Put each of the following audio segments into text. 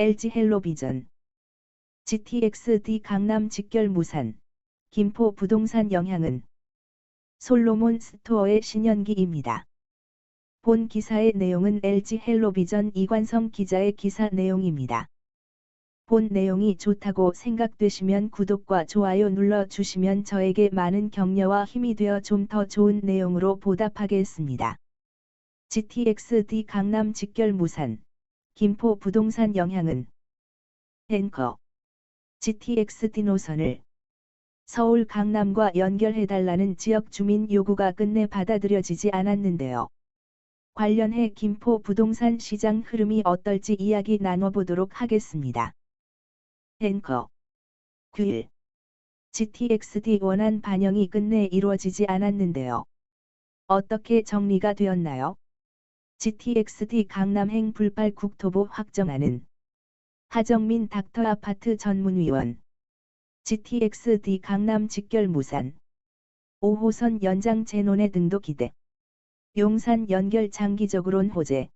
LG 헬로비전 GTX-D 강남 직결 무산 김포 부동산 영향은 솔로몬 스토어의 신현기입니다. 본 기사의 내용은 LG 헬로비전 이관성 기자의 기사 내용입니다. 본 내용이 좋다고 생각되시면 구독과 좋아요 눌러 주시면 저에게 많은 격려와 힘이 되어 좀 더 좋은 내용으로 보답하겠습니다. GTX-D 강남 직결 무산 김포 부동산 영향은 앵커 GTX-D 노선을 서울 강남과 연결해달라는 지역 주민 요구가 끝내 받아들여지지 않았는데요. 관련해 김포 부동산 시장 흐름이 어떨지 이야기 나눠보도록 하겠습니다. 앵커 9일 GTX-D 원안 반영이 끝내 이루어지지 않았는데요. 어떻게 정리가 되었나요? GTX-D 강남행 불발 국토부 확정하는 하정민 닥터 아파트 전문위원 GTX-D 강남 직결 무산 5호선 연장 재논의 등도 기대 용산 연결 장기적으론 호재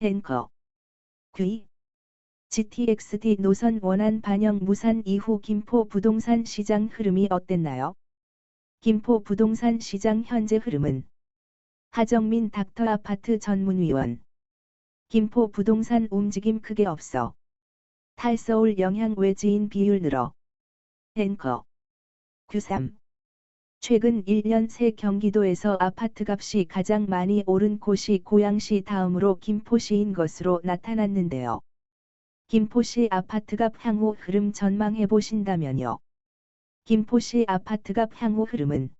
앵커 귀 GTX-D 노선 원안 반영 무산 이후 김포 부동산 시장 흐름이 어땠나요? 김포 부동산 시장 현재 흐름은 하정민 닥터 아파트 전문위원. 김포 부동산 움직임 크게 없어. 탈서울 영향 외지인 비율 늘어. 앵커. 93 최근 1년 새 경기도에서 아파트값이 가장 많이 오른 곳이 고양시 다음으로 김포시인 것으로 나타났는데요. 김포시 아파트값 향후 흐름 전망해 보신다면요. 김포시 아파트값 향후 흐름은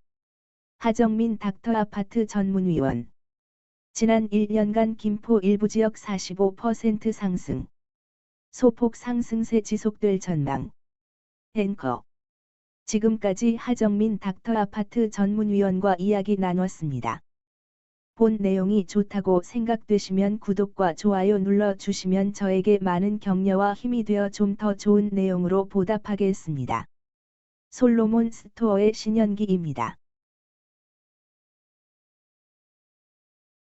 하정민 닥터 아파트 전문위원 지난 1년간 김포 일부 지역 45% 상승 소폭 상승세 지속될 전망 앵커 지금까지 하정민 닥터 아파트 전문위원과 이야기 나눴습니다. 본 내용이 좋다고 생각되시면 구독과 좋아요 눌러 주시면 저에게 많은 격려와 힘이 되어 좀 더 좋은 내용으로 보답하겠습니다. 솔로몬 스토어의 신현기입니다.